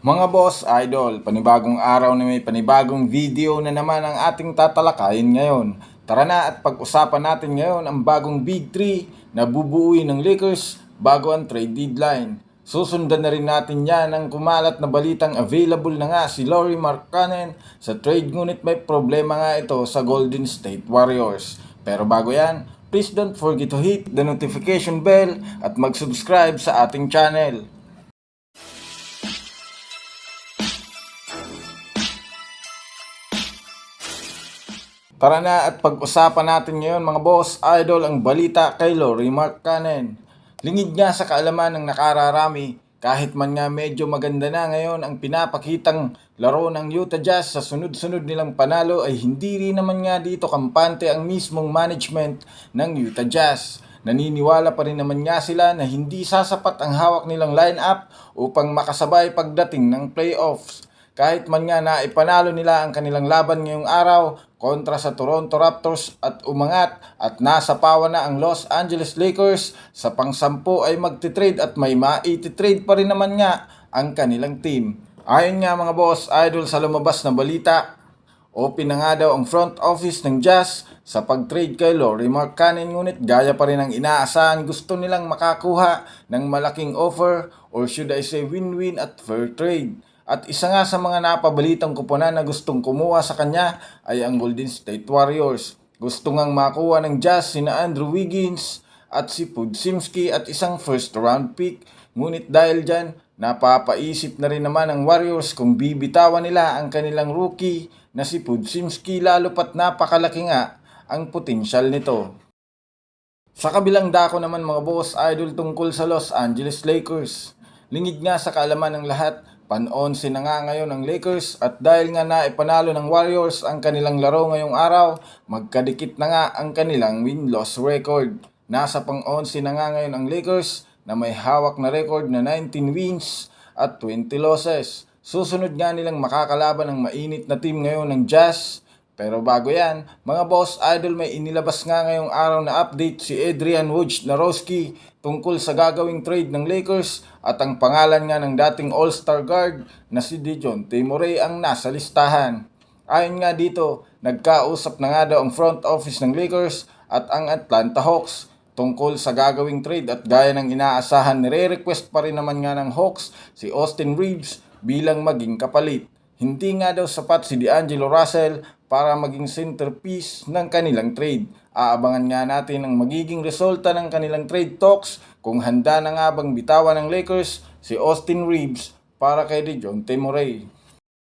Mga boss, idol, panibagong araw na may panibagong video na naman ang ating tatalakayin ngayon. Tara na at pag-usapan natin ngayon ang bagong Big 3 na bubuuin ng Lakers bago ang trade deadline. Susundan na rin natin yan ang kumalat na balitang available na nga si Laurie Markkanen sa trade ngunit may problema nga ito sa Golden State Warriors. Pero bago yan, please don't forget to hit the notification bell at mag-subscribe sa ating channel. Tara na at pag-usapan natin ngayon mga boss, idol, ang balita kay Laurie Markkanen. Lingid nga sa kaalaman ng nakararami, kahit man nga medyo maganda na ngayon ang pinapakitang laro ng Utah Jazz sa sunod-sunod nilang panalo ay hindi rin naman nga dito kampante ang mismong management ng Utah Jazz. Naniniwala pa rin naman nga sila na hindi sasapat ang hawak nilang lineup upang makasabay pagdating ng playoffs. Kahit man nga na ipanalo nila ang kanilang laban ngayong araw kontra sa Toronto Raptors at umangat at nasa pawa na ang Los Angeles Lakers sa pangsampu ay magtitrade at may maititrade pa rin naman nga ang kanilang team. Ayon nga mga boss, idol sa lumabas na balita, open na nga daw ang front office ng Jazz sa pag-trade kay Laurie Markkanen ngunit gaya pa rin ang inaasahan gusto nilang makakuha ng malaking offer or should I say win-win at fair trade. At isa nga sa mga napabalitang kuponan na gustong kumuha sa kanya ay ang Golden State Warriors. Gusto ngang makuha ng Jazz sina Andrew Wiggins at si Pudsimski at isang first round pick. Ngunit dahil dyan, napapaisip na rin naman ang Warriors kung bibitawan nila ang kanilang rookie na si Pudsimski lalo pat napakalaki nga ang potensyal nito. Sa kabilang dako naman mga boss, idol tungkol sa Los Angeles Lakers. Lingid nga sa kaalaman ng lahat, pan-11 na nga ngayon ang Lakers at dahil nga na ipanalo ng Warriors ang kanilang laro ngayong araw, magkadikit na nga ang kanilang win-loss record. Nasa pang-11 na nga ngayon ang Lakers na may hawak na record na 19 wins at 20 losses. Susunod nga nilang makakalaban ng mainit na team ngayon ng Jazz pero bago yan, mga boss idol may inilabas nga ngayong araw na update si Adrian Wojnarowski tungkol sa gagawing trade ng Lakers at ang pangalan nga ng dating All-Star guard na si Dejounte Murray ang nasa listahan. Ayon nga dito, nagkausap na nga daw ang front office ng Lakers at ang Atlanta Hawks tungkol sa gagawing trade at gaya ng inaasahan nire-request pa rin naman nga ng Hawks si Austin Reeves bilang maging kapalit. Hindi nga daw sapat si D'Angelo Russell para maging centerpiece ng kanilang trade. Aabangan nga natin ang magiging resulta ng kanilang trade talks kung handa na nga bang bitawan ng Lakers si Austin Reeves para kay DeJounte Murray.